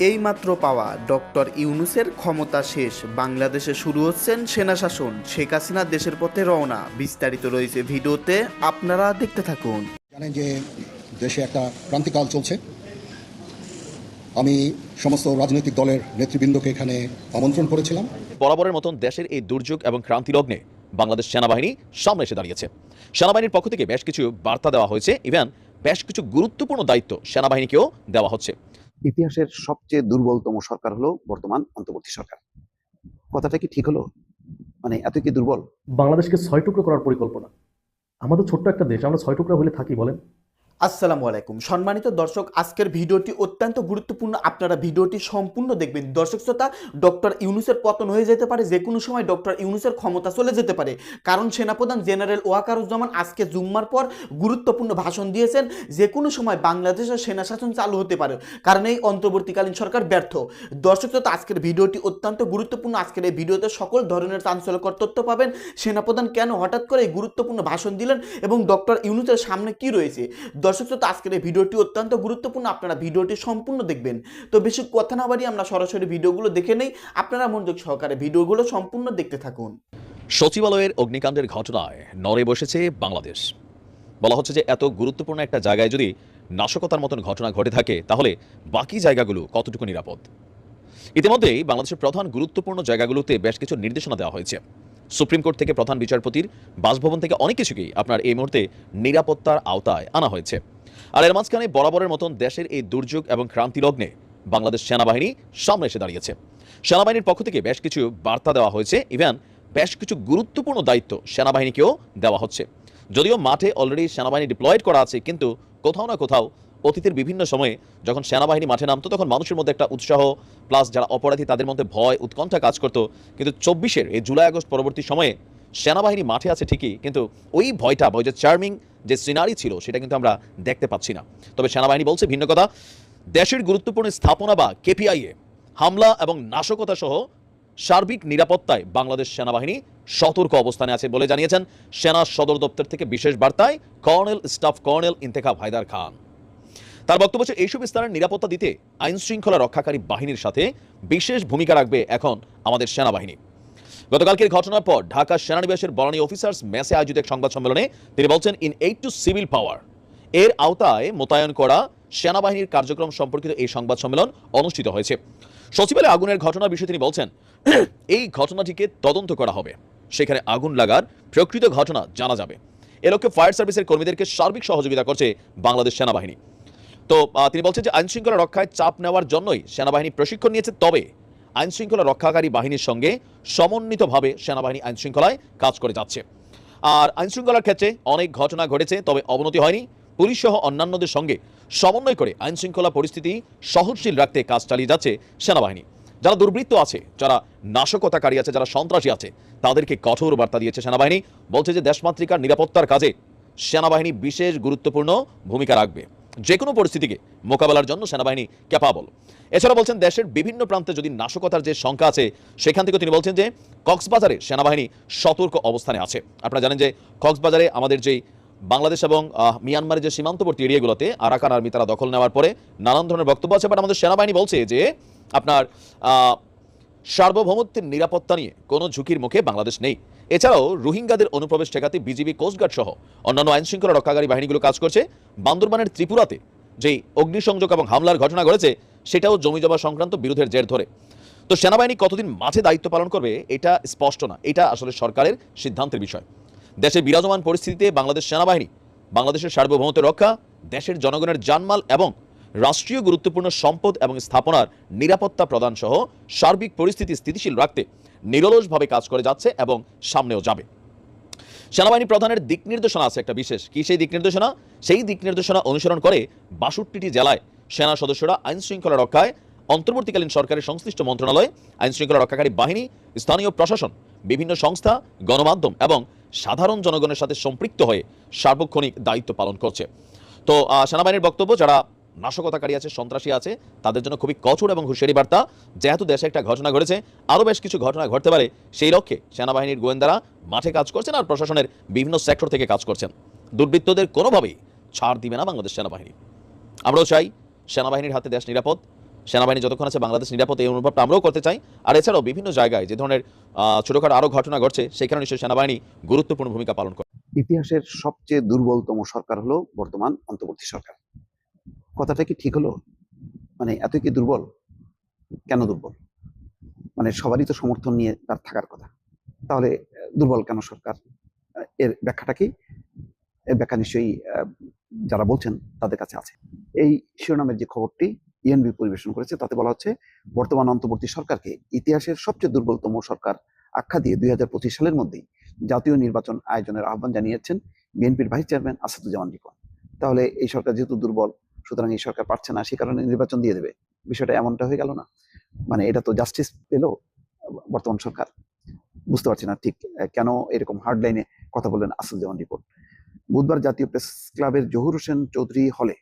এইমাত্র পাওয়া ডক্টর ইউনুসের ক্ষমতা শেষ। বাংলাদেশে শুরু হচ্ছেন সেনা শাসন। শেখ হাসিনা দেশের পথে রওনা। বিস্তারিত রয়েছে ভিডিওতে। আপনারা দেখতে থাকুন। জানেন যে দেশে একটা ক্রান্তিকাল চলছে। আমি সমস্ত রাজনৈতিক দলের নেতৃবৃন্দকে এখানে আমন্ত্রণ করেছিলাম। বরাবরের মতন দেশের এই দুর্যোগ এবং ক্রান্তি লগ্নে বাংলাদেশ সেনাবাহিনী সামনে এসে দাঁড়িয়েছে। সেনাবাহিনীর পক্ষ থেকে বেশ কিছু বার্তা দেওয়া হয়েছে। ইভেন বেশ কিছু গুরুত্বপূর্ণ দায়িত্ব সেনাবাহিনীকেও দেওয়া হচ্ছে। ইতিহাসের সবচেয়ে দুর্বলতম সরকার হলো বর্তমান অন্তর্বর্তী সরকার। কথাটা কি ঠিক হলো? মানে এত কি দুর্বল? বাংলাদেশকে ছয় টুকরো করার পরিকল্পনা। আমাদের ছোট্ট একটা দেশ, আমরা ছয় টুকরা হলে থাকি, বলেন। আসসালামু আলাইকুম। সম্মানিত দর্শক, আজকের ভিডিওটি অত্যন্ত গুরুত্বপূর্ণ। আপনারা ভিডিওটি সম্পূর্ণ দেখবেন। দর্শক শ্রোতা, ডক্টর ইউনুসের পতন হয়ে যেতে পারে, যে কোনো সময় ডক্টর ইউনুসের ক্ষমতা চলে যেতে পারে। কারণ সেনাপ্রধান জেনারেল ওয়াকারুজ্জামান আজকে জুম্মার পর গুরুত্বপূর্ণ ভাষণ দিয়েছেন, যে কোনো সময় বাংলাদেশের সেনা শাসন চালু হতে পারে, কারণ এই অন্তর্বর্তীকালীন সরকার ব্যর্থ। দর্শক শ্রোতা, আজকের ভিডিওটি অত্যন্ত গুরুত্বপূর্ণ। আজকের এই ভিডিওতে সকল ধরনের চাঞ্চল্যকর তথ্য পাবেন। সেনাপ্রধান কেন হঠাৎ করে এই গুরুত্বপূর্ণ ভাষণ দিলেন এবং ডক্টর ইউনুসের সামনে কি রয়েছে? দর্শক শ্রোতা আজকের এই ভিডিওটি অত্যন্ত গুরুত্বপূর্ণ। আপনারা ভিডিওটি সম্পূর্ণ দেখবেন। তো বেশি কথা না বাড়িয়ে আমরা সরাসরি ভিডিওগুলো দেখে নেই। আপনারা মনোযোগ সহকারে ভিডিওগুলো সম্পূর্ণ দেখতে থাকুন। সচিবালয়ের অগ্নিকাণ্ডের ঘটনায় নড়ে বসেছে বাংলাদেশ। বলা হচ্ছে যে এত গুরুত্বপূর্ণ একটা জায়গায় যদি নাশকতার মতন ঘটনা ঘটে থাকে, তাহলে বাকি জায়গাগুলো কতটুকু নিরাপদ? ইতিমধ্যেই বাংলাদেশের প্রধান গুরুত্বপূর্ণ জায়গাগুলোতে বেশ কিছু নির্দেশনা দেওয়া হয়েছে। সুপ্রিম কোর্ট থেকে প্রধান বিচারপতির বাসভবন থেকে অনেক কিছুকেই আপনার এই মুহূর্তে নিরাপত্তার আওতায় আনা হয়েছে। আর এর মাঝখানে বরাবরের মতন দেশের এই দুর্যোগ এবং ক্রান্তি লগ্নে বাংলাদেশ সেনাবাহিনী সামনে এসে দাঁড়িয়েছে। সেনাবাহিনীর পক্ষ থেকে বেশ কিছু বার্তা দেওয়া হয়েছে। ইভেন বেশ কিছু গুরুত্বপূর্ণ দায়িত্ব সেনাবাহিনীকেও দেওয়া হচ্ছে। যদিও মাঠে অলরেডি সেনাবাহিনী ডিপ্লয়েড করা আছে, কিন্তু কোথাও না কোথাও অতীতের বিভিন্ন সময়ে যখন সেনাবাহিনী মাঠে নামতো, তখন মানুষের মধ্যে একটা উৎসাহ প্লাস যারা অপরাধী, তাদের মধ্যে ভয়, উৎকণ্ঠা কাজ করতো। কিন্তু চব্বিশের এই জুলাই আগস্ট পরবর্তী সময়ে সেনাবাহিনী মাঠে আছে ঠিকই, কিন্তু ওই ভয়টা বা ওই যে চার্মিং যে সিনারি ছিল, সেটা কিন্তু আমরা দেখতে পাচ্ছি না। তবে সেনাবাহিনী বলছে ভিন্ন কথা, দেশের গুরুত্বপূর্ণ স্থাপনা বা কেপিআইয়ে হামলা এবং নাশকতা সহ সার্বিক নিরাপত্তায় বাংলাদেশ সেনাবাহিনী সতর্ক অবস্থানে আছে বলে জানিয়েছেন সেনা সদর দপ্তর থেকে বিশেষ বার্তায় colonel staff colonel Intekhab Haider Khan. তার বক্তব্য হচ্ছে, এইসব স্থানের নিরাপত্তা দিতে আইন শৃঙ্খলা রক্ষাকারী বাহিনীর সাথে বিশেষ ভূমিকা রাখবে এখন আমাদের সেনাবাহিনী। গতকালকের ঘটনার পর ঢাকা সেনানিবাসের বনানী অফিসার্স মেসে আয়োজিত এক সংবাদ সম্মেলনে তিনি বলছেন, in aid to civil power. এর আওতায় মোতায়েন করা সেনাবাহিনীর কার্যক্রম সম্পর্কিত এই সংবাদ সম্মেলন অনুষ্ঠিত হয়েছে। সচিবালয়ে আগুনের ঘটনার বিষয়ে তিনি বলছেন, এই ঘটনাটিকে তদন্ত করা হবে। সেখানে আগুন লাগার প্রকৃত ঘটনা জানা যাবে। এ লক্ষ্যে ফায়ার সার্ভিসের কর্মীদেরকে সার্বিক সহযোগিতা করছে বাংলাদেশ সেনাবাহিনী। তো তিনি বলছেন যে আইন শৃঙ্খলা রক্ষায় চাপ নেওয়ার জন্যই সেনাবাহিনী প্রশিক্ষণ নিয়েছে, তবে আইন শৃঙ্খলা রক্ষাকারী বাহিনীর সঙ্গে সমন্বিতভাবে সেনাবাহিনী আইন শৃঙ্খলায় কাজ করে যাচ্ছে। আর আইন শৃঙ্খলার ক্ষেত্রে অনেক ঘটনা ঘটেছে, তবে অবনতি হয়নি। পুলিশ সহ অন্যান্যদের সঙ্গে সমন্বয় করে আইন শৃঙ্খলা পরিস্থিতি সহনশীল রাখতে কাজ চালিয়ে যাচ্ছে সেনাবাহিনী। যারা দুর্বৃত্ত আছে, যারা নাশকতাকারী আছে, যারা সন্ত্রাসী আছে, তাদেরকে কঠোর বার্তা দিয়েছে সেনাবাহিনী। বলছে যে দেশমাতৃকার নিরাপত্তার কাজে সেনাবাহিনী বিশেষ গুরুত্বপূর্ণ ভূমিকা রাখবে। যে কোনো পরিস্থিতিকে মোকাবেলার জন্য সেনাবাহিনী ক্যাপাবল এছাড়া বলছেন, দেশের বিভিন্ন প্রান্তে যদি নাশকতার যে সংখ্যা আছে, সেখান থেকে তিনি বলছেন যে, কক্সবাজারে সেনাবাহিনী সতর্ক অবস্থানে আছে। আপনারা জানেন যে, কক্সবাজারে আমাদের যেই বাংলাদেশ এবং মিয়ানমারের যে সীমান্তবর্তী এরিয়াগুলোতে আরাকান আর্মি তারা দখল নেওয়ার পরে নানান ধরনের বক্তব্য আছে বাট আমাদের সেনাবাহিনী বলছে যে, আপনার সার্বভৌমত্বের নিরাপত্তা নিয়ে কোনো ঝুঁকির মুখে বাংলাদেশ নেই। এছাড়াও রোহিঙ্গাদের অনুপ্রবেশ ঠেকাতে বিজিবি কোস্টগার্ড সহ অন্যান্য আইন শৃঙ্খলা রক্ষাকারী বাহিনীগুলো কাজ করছে। বান্দরবানের ত্রিপুরাতে যেই অগ্নিসংযোগ এবং হামলার ঘটনা ঘটেছে, সেটাও জমি জমা সংক্রান্ত বিরোধের জের ধরে। তো সেনাবাহিনী কতদিন মাঝে দায়িত্ব পালন করবে, এটা স্পষ্ট না। এটা আসলে সরকারের সিদ্ধান্তের বিষয়। দেশের বিরাজমান পরিস্থিতিতে বাংলাদেশ সেনাবাহিনী, বাংলাদেশের সার্বভৌমত্ব রক্ষা, দেশের জনগণের জানমাল এবং রাষ্ট্রীয় গুরুত্বপূর্ণ সম্পদ এবং স্থাপনার নিরাপত্তা প্রদান সহ সার্বিক পরিস্থিতি স্থিতিশীল রাখতে নিরলসভাবে কাজ করে যাচ্ছে এবং সামনেও যাবে। সেনাবাহিনী প্রধানের দিক নির্দেশনা আছে একটা বিশেষ। কি সেই দিক নির্দেশনা? সেই দিক নির্দেশনা অনুসরণ করে বাষট্টিটি জেলায় সেনা সদস্যরা আইন শৃঙ্খলা রক্ষায় অন্তর্বর্তীকালীন সরকারের সংশ্লিষ্ট মন্ত্রণালয়, আইন শৃঙ্খলা রক্ষাকারী বাহিনী, স্থানীয় প্রশাসন, বিভিন্ন সংস্থা, গণমাধ্যম এবং সাধারণ জনগণের সাথে সম্পৃক্ত হয়ে সার্বক্ষণিক দায়িত্ব পালন করছে। তো সেনাবাহিনীর বক্তব্য, যারা নাশকতাকারী আছে, সন্ত্রাসী আছে, তাদের জন্য খুবই কঠোর এবং হুঁশিয়ারি বার্তা। যেহেতু দেশে একটা ঘটনা ঘটেছে, আরও বেশ কিছু ঘটনা ঘটতে পারে, সেই লক্ষ্যে সেনাবাহিনীর গোয়েন্দারা মাঠে কাজ করছেন আর প্রশাসনের বিভিন্ন সেক্টর থেকে কাজ করছেন। দুর্বৃত্তদের কোনোভাবেই ছাড় দিবে না বাংলাদেশ সেনাবাহিনী। আমরাও চাই সেনাবাহিনীর হাতে দেশ নিরাপদ, সেনাবাহিনী যতক্ষণ আছে বাংলাদেশ নিরাপদ, এই অনুভবটা আমরাও করতে চাই। আর এছাড়াও বিভিন্ন জায়গায় যে ধরনের ছোটখাটো আরও ঘটনা ঘটছে, সেখানে নিশ্চয়ই সেনাবাহিনী গুরুত্বপূর্ণ ভূমিকা পালন করে। ইতিহাসের সবচেয়ে দুর্বলতম সরকার হলো বর্তমান অন্তর্বর্তী সরকার। কথাটা কি ঠিক হলো? মানে এত কি দুর্বল? কেন দুর্বল? মানে সবারই তো সমর্থন নিয়ে তার থাকার কথা। তাহলে, দুর্বল কেন সরকার? এর ব্যাখ্যাটা কি? এর ব্যাখ্যা নিশ্চয়ই যারা বলছেন তাদের কাছে আছে। এই শিরোনামের যে খবরটি ইএনবি পরিবেশন করেছে, তাতে বলা হচ্ছে, বর্তমান অন্তর্বর্তী সরকারকে ইতিহাসের সবচেয়ে দুর্বলতম সরকার আখ্যা দিয়ে দুই হাজার পঁচিশ সালের মধ্যেই জাতীয় নির্বাচন আয়োজনের আহ্বান জানিয়েছেন বিএনপির ভাইস চেয়ারম্যান আসাদুজ্জামান রিপন। তাহলে এই সরকার যেহেতু দুর্বল সুতরাং এই সরকার পারছে না সে কারণে নির্বাচন দিয়ে দেবে। বিষয়টা এমনটা হয়ে গেল না। মানে এটা তো জাস্টিস পেল বর্তমান সরকার। বুঝতে পারছি না ঠিক কেন এরকম হার্ডলাইনে কথা বললেন আসুজ্জামান রিপোর্ট। বুধবার জাতীয় প্রেস ক্লাবের জহুর হোসেন চৌধুরী হলে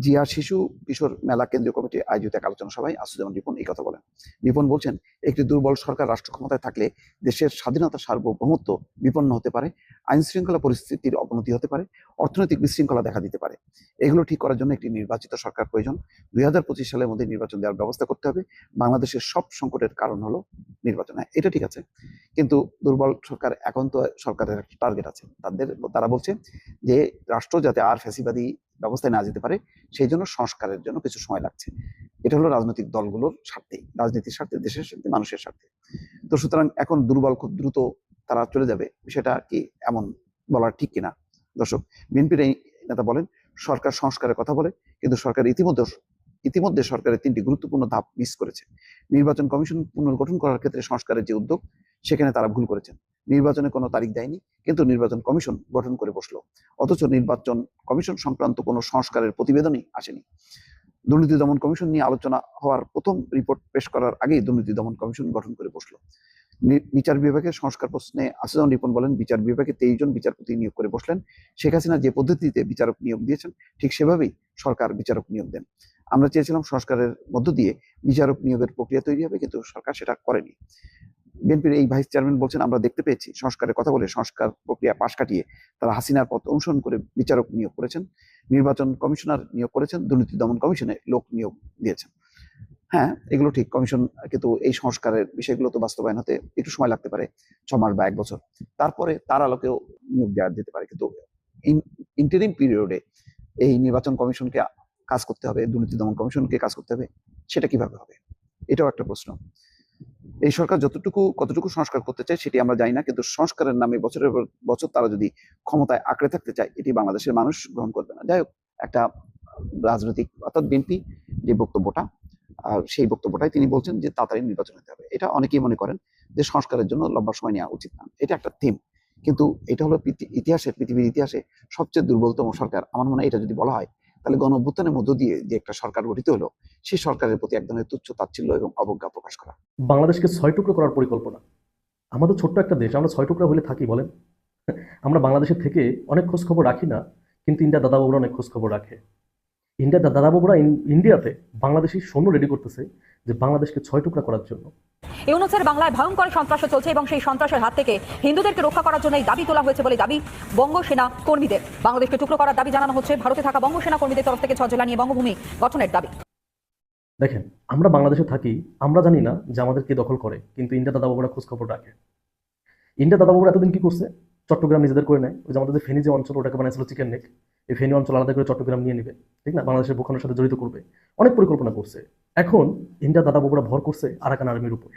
জিয়া শিশু কিশোর মেলা কেন্দ্রীয় কমিটি আয়োজিত এক আলোচনা সভায় আসাদুজ্জামান রিপন এই কথা বলেন। রিপন বলছেন, একটি দুর্বল সরকার রাষ্ট্র ক্ষমতায় থাকলে দেশের স্বাধীনতা সার্বভৌমত্ব বিপন্ন হতে পারে, আইন শৃঙ্খলা পরিস্থিতির অবনতি হতে পারে, অর্থনৈতিক বিশৃঙ্খলা দেখা দিতে পারে। এগুলো ঠিক করার জন্য একটি নির্বাচিত সরকার প্রয়োজন। দুই হাজার পঁচিশ সালের মধ্যে নির্বাচন দেওয়ার ব্যবস্থা করতে হবে। বাংলাদেশের সব সংকটের কারণ হলো নির্বাচন। হ্যাঁ এটা ঠিক আছে। কিন্তু দুর্বল সরকার এখন তো সরকারের একটা টার্গেট আছে। তাদের, তারা বলছে যে রাষ্ট্র যাতে আর ফ্যাসিবাদী ব্যবস্থায় না যেতে পারে সেই জন্য সংস্কারের জন্য কিছু সময় লাগছে। এটা হলো রাজনৈতিক দলগুলোর স্বার্থে, রাজনীতির স্বার্থে, দেশের স্বার্থে, মানুষের স্বার্থে। তো সুতরাং এখন দুর্বল খুব দ্রুত তারা চলে যাবে সেটা কি এমন বলার ঠিক কিনা? দর্শক, বিএনপির নেতা বলেন, সরকার সংস্কারের কথা বলে, কিন্তু সরকার ইতিমধ্যে ইতিমধ্যে সরকারের তিনটি গুরুত্বপূর্ণ ধাপ মিস করেছে। নির্বাচন কমিশন পুনর্গঠন করার ক্ষেত্রে সংস্কারের যে উদ্যোগ সেখানে তারা ভুল করেছেন। নির্বাচনে কোনো তারিখ দেয়নি, কিন্তু নির্বাচন কমিশন গঠন করে বসল। অথচ নির্বাচন কমিশন সংক্রান্ত কোনো সংস্কারের প্রতিবেদনই আসেনি। দুর্নীতি দমন কমিশন নিয়ে আলোচনা হওয়ার প্রথম রিপোর্ট পেশ করার আগেই দুর্নীতি দমন কমিশন গঠন করে বসল। বিচার বিভাগের সংস্কার প্রশ্নে আসিদন রিপন বলেন, বিচার বিভাগে তেইশ জন বিচারপতি নিয়োগ করে বসলেন। শেখ হাসিনা যে পদ্ধতিতে বিচারক নিয়োগ দিয়েছেন, ঠিক সেভাবেই সরকার বিচারক নিয়োগ দেন। আমরা চেয়েছিলাম সংস্কারের মধ্য দিয়ে বিচারক নিয়োগের প্রক্রিয়া তৈরি হবে, কিন্তু সরকার সেটা করেনি। বিএনপির এই ভাইস চেয়ারম্যান বলছেন, আমরা দেখতে পেয়েছি, সংস্কারের কথা বলে সংস্কার প্রক্রিয়া পাশ কাটিয়ে তারা হাসিনার পথ অনুসরণ করে বিচারক নিয়োগ করেছেন, নির্বাচন কমিশনার নিয়োগ করেছেন, দুর্নীতি দমন কমিশনে লোক নিয়োগ দিয়েছেন। হ্যাঁ এগুলো ঠিক, কমিশন কিন্তু এই সংস্কারের বিষয়গুলো তো বাস্তবায়ন হতে একটু সময় লাগতে পারে, ছ মাস বা এক বছর। তারপরে তার আলোকেও নিয়োগ দেওয়া যেতে পারে, কিন্তু ইন্টারিম পিরিয়ডে এই নির্বাচন কমিশনকে কাজ করতে হবে, দুর্নীতি দমন কমিশনকে কাজ করতে হবে, সেটা কীভাবে হবে? এটাও একটা প্রশ্ন। এই সরকার যতটুকু, কতটুকু সংস্কার করতে চায় সেটি আমরা জানি না, কিন্তু সংস্কারের নামে বছরের পর বছর তারা যদি ক্ষমতায় আঁকড়ে থাকতে চায়, এটি বাংলাদেশের মানুষ গ্রহণ করবে না। যাই হোক, একটা রাজনৈতিক, অর্থাৎ বিএনপি যে বক্তব্যটা, আর সেই বক্তব্যটাই তিনি বলছেন যে তাড়াতাড়ি নির্বাচন হতে হবে। এটা অনেকেই মনে করেন যে সংস্কারের জন্য লম্বা সময় নেওয়া উচিত না। এটা একটা থিম কিন্তু এটা হলো পৃথি- ইতিহাসে পৃথিবীর ইতিহাসে সবচেয়ে দুর্বলতম সরকার। আমার মনে হয় এটা যদি বলা হয় তাহলে গণ মধ্য দিয়ে যে একটা সরকার গঠিত হলো, সেই সরকারের প্রতি এক ধরনের তুচ্ছ তাচ্ছিল্য এবং অবজ্ঞা প্রকাশ করা। বাংলাদেশকে ছয় টুকরো করার পরিকল্পনা। আমাদের ছোট্ট একটা দেশ, আমরা ছয় টুকরা হলে থাকি, বলেন। আমরা বাংলাদেশের থেকে অনেক খোঁজ খবর রাখি না, কিন্তু ইন্ডিয়ার দাদাবাবুরা অনেক খোঁজ খবর রাখে। ইন্ডিয়া দাদাবাবুরা ইন্ডিয়াতে বাংলাদেশি সৈন্য রেডি করতেছে যে বাংলাদেশকে ছয় টুকরা করার জন্য। ইউনুসের বাংলায় ভয়ঙ্কর সন্ত্রাস চলছে এবং সেই সন্ত্রাসের হাত থেকে হিন্দুদেরকে রক্ষা করার জন্য এই দাবি তোলা হয়েছে বলে দাবি বঙ্গ সেনা কর্মীদের। বাংলাদেশকে টুকরো করার দাবি জানানো হচ্ছে। ভারতে থাকা বঙ্গ সেনা কর্মীদের তরফ থেকে ঝড় নিয়ে বঙ্গভূমি গঠনের দাবি। দেখেন, আমরা বাংলাদেশে থাকি, আমরা জানি না যে আমাদের কে দখল করে, কিন্তু ইন্ডিয়া দাদাবাবুরা খোঁজ খবর রাখে। ইন্ডিয়া দাদাবাবুরা এতদিন কি করছে? চট্টগ্রাম নিজেদের করে নেয়। ওই যে আমাদের ফেনী যে অঞ্চল, ওটাকে বানাইছিল চিকেন নেক। এই ফেনী অঞ্চল আলাদা করে চট্টগ্রাম নিয়ে নেবে। ঠিক না? বাংলাদেশের ভূখণ্ডের সাথে জড়িত করবে। অনেক পরিকল্পনা করছে। এখন ইন্ডিয়া দাদাবাবুরা ভর করছে আরাকান আর্মির উপর।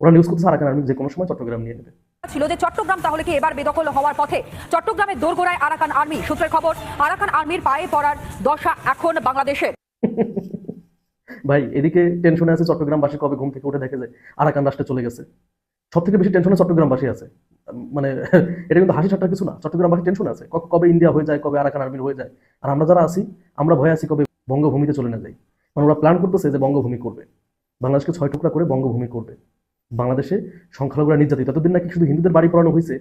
ওরা নিউজ করতেছে আরাকান আর্মি যে কোনো সময় চট্টগ্রাম নিয়ে নেবে। ছিল যে চট্টগ্রাম তাহলে কি এবার বেদখল হওয়ার পথে? চট্টগ্রামের দোরগোড়ায় আরাকান আর্মি সূত্রের খবর আরাকান আর্মির পায়ে পড়ার দশা এখন বাংলাদেশের ভাই এদিকে টেনশনে আছে চট্টগ্রামবাসী কবে ঘুম থেকে উঠে দেখে যে আরাকান রাষ্ট্রে চলে গেছে। সব থেকে বেশি টেনশনে চট্টগ্রামবাসী আছে। মানে এটা কিন্তু হাসি ঠাট্টার কিছু না চট্টগ্রামবাসী টেনশন আছে। কবে ইন্ডিয়া হয়ে যায় কবে আরাকান আর্মির হয়ে যায়। আর আমরা যারা আছি আমরা ভয়ে আছি কবে বঙ্গভূমিতে চলে না যাই। মানে ওরা প্ল্যান করতেছে যে বঙ্গভূমি করবে। বাংলাদেশকে ছয় টুকরা করে বঙ্গভূমি করবে। বাংলাদেশে সংখ্যালঘুরা নির্যাতিত। ততদিন নাকি শুধু হিন্দুদের বাড়ি পড়ানো হয়েছে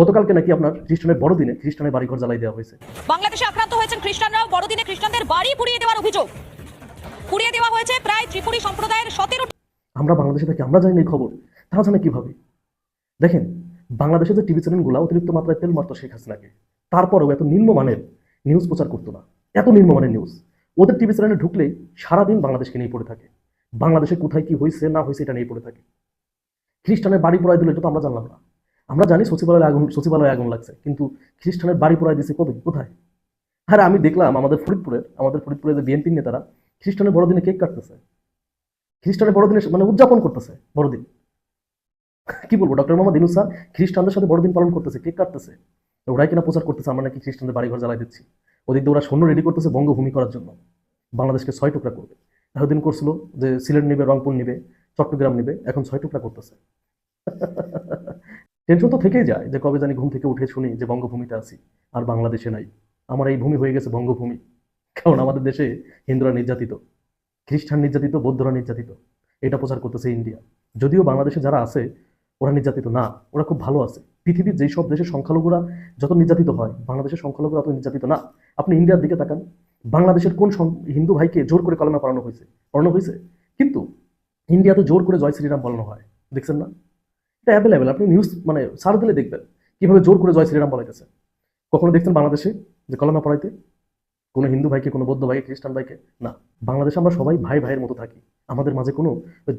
গতকালকে নাকি আপনার খ্রিস্টানের বড়দিনে খ্রিস্টানের বাড়িঘর জ্বালাই দেওয়া হয়েছে। বাংলাদেশে আক্রান্ত হয়েছেন খ্রিস্টানরাও বড়দিনে খ্রিস্টানদের বাড়ি পুড়িয়ে দেওয়ার অভিযোগ। পুড়িয়ে দেওয়া হয়েছে প্রায় ত্রিপুরী সম্প্রদায়ের সতেরো আমরা বাংলাদেশে থাকি আমরা জানি এই খবর তারা জানে কীভাবে? দেখেন বাংলাদেশে যে টিভি চ্যানেলগুলো অতিরিক্ত মাত্রায় তেল মারতো শেখ হাসিনাকে তারপরেও এত নিম্নমানের নিউজ প্রচার করতো না। এত নিম্নমানের নিউজ ওদের টিভি চ্যানেলে ঢুকলেই সারাদিন বাংলাদেশকে নিয়ে পড়ে থাকে। বাংলাদেশে কোথায় কি হয়েছে না হয়েছে এটা নিয়ে পড়ে থাকে। খ্রিস্টানের বাড়ি পোড়াই দিল, এটা তো আমরা জানলাম না। আমরা জানি সচিবালয়ে আগুন সচিবালয়ে আগুন লাগছে, কিন্তু খ্রিস্টানের বাড়ি পোড়াই দিছে কত কোথায়? আরে আমি দেখলাম আমাদের ফরিদপুরের আমাদের ফরিদপুরের যে বিএনপি নেতারা, খ্রিস্টানের বড়দিনে কেক কাটতেছে। খ্রিস্টানের বড়দিনে মানে উদযাপন করতেছে বড়দিন। কি বলব, ডক্টর মোহাম্মদ ইনুস স্যার খ্রিস্টানদের সাথে বড়দিন পালন করতেছে, কেক কাটতেছে। ওরাই কিনা প্রচার করতেছে, আমরা নাকি খ্রিস্টানদের বাড়িঘর জ্বালাই দিচ্ছি। ওদিক দিয়ে ওরা সৈন্য রেডি করতেছে বঙ্গভূমি করার জন্য। বাংলাদেশকে ছয় টুকরা করবে। এতদিন করছিল যে সিলেট নিবে, রংপুর নিবে। চট্টগ্রাম নিবে, এখন ছয় টুকরা করতেছে। টেনশন তো থেকেই যায় যে কবে জানি ঘুম থেকে উঠে শুনি যে বঙ্গভূমিতে আছি, আর বাংলাদেশে নাই। আমার এই ভূমি হয়ে গেছে বঙ্গভূমি, কারণ আমাদের দেশে হিন্দুরা নির্যাতিত, খ্রিস্টান নির্যাতিত, বৌদ্ধরা নির্যাতিত। এটা প্রচার করতেছে ইন্ডিয়া। যদিও বাংলাদেশে যারা আছে, ওরা নির্যাতিত না, ওরা খুব ভালো আছে। পৃথিবীর যেই সব দেশের সংখ্যালঘুরা যত নির্যাতিত হয়, বাংলাদেশের সংখ্যালঘুরা অত নির্যাতিত না। আপনি ইন্ডিয়ার দিকে তাকান, বাংলাদেশের কোন হিন্দু ভাইকে জোর করে কলমা পড়ানো হয়েছে? পড়ানো হয়েছে। কিন্তু ইন্ডিয়াতে জোর করে জয় শ্রীরাম বলানো হয়, দেখছেন না? এটা অ্যাভেলেবেল আপনি নিউজ মানে সার দিলে দেখবেন কীভাবে জোর করে জয় শ্রীরাম বলা গেছে কখনো দেখছেন বাংলাদেশে যে কলমা পড়াইতে? কোনো হিন্দু ভাইকে, কোনো বৌদ্ধ ভাইকে, খ্রিস্টান ভাইকে? না। বাংলাদেশে আমরা সবাই ভাই ভাইয়ের মতো থাকি। আমাদের মাঝে কোনো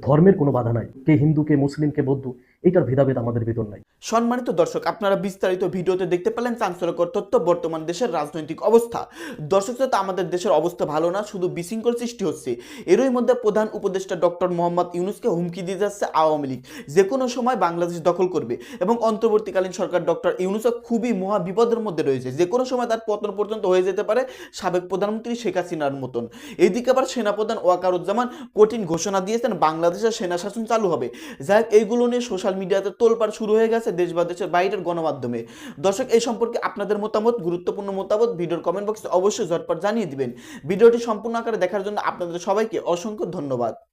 ধর্মের কোনো বাধা নাই। কে হিন্দু, কে মুসলিম, কে বৌদ্ধ, এইটার ভেদাভেদ আমাদের ভিতর নাই। সম্মানিত দর্শক, আপনারা বিস্তারিত ভিডিওতে দেখতে পেলেন চাঞ্চল্যকর তথ্য, বর্তমান দেশের রাজনৈতিক অবস্থা। দর্শক শ্রোতা, আমাদের দেশের অবস্থা ভালো না, শুধু বিশৃঙ্খল সৃষ্টি হচ্ছে। এরই মধ্যে প্রধান উপদেষ্টা ডক্টর মোহাম্মদ ইউনুসকে হুমকি দিয়ে যাচ্ছে আওয়ামী লীগ। যে কোনো সময় বাংলাদেশ দখল করবে এবং অন্তর্বর্তীকালীন সরকার ডক্টর ইউনুসও খুবই মহা বিপদের মধ্যে রয়েছে। যে কোনো সময় তার পতন পর্যন্ত হয়ে যেতে পারে সাবেক প্রধানমন্ত্রী শেখ হাসিনার মতন। এইদিকে আবার সেনাপ্রধান ওয়াকারুজ্জামান কঠিন ঘোষণা দিয়েছেন বাংলাদেশের সেনা শাসন চালু হবে। যাই হোক, এইগুলো নিয়ে সোশ্যাল মিডিয়াতে তোলপাড় শুরু হয়ে গেছে দেশ বা দেশের বাইরের গণমাধ্যমে। দর্শক এই সম্পর্কে আপনাদের মতামত গুরুত্বপূর্ণ মতামত ভিডিওর কমেন্ট বক্সে অবশ্যই ঝটপট জানিয়ে দিবেন। ভিডিওটি সম্পূর্ণ আকারে দেখার জন্য আপনাদের সবাইকে অসংখ্য ধন্যবাদ।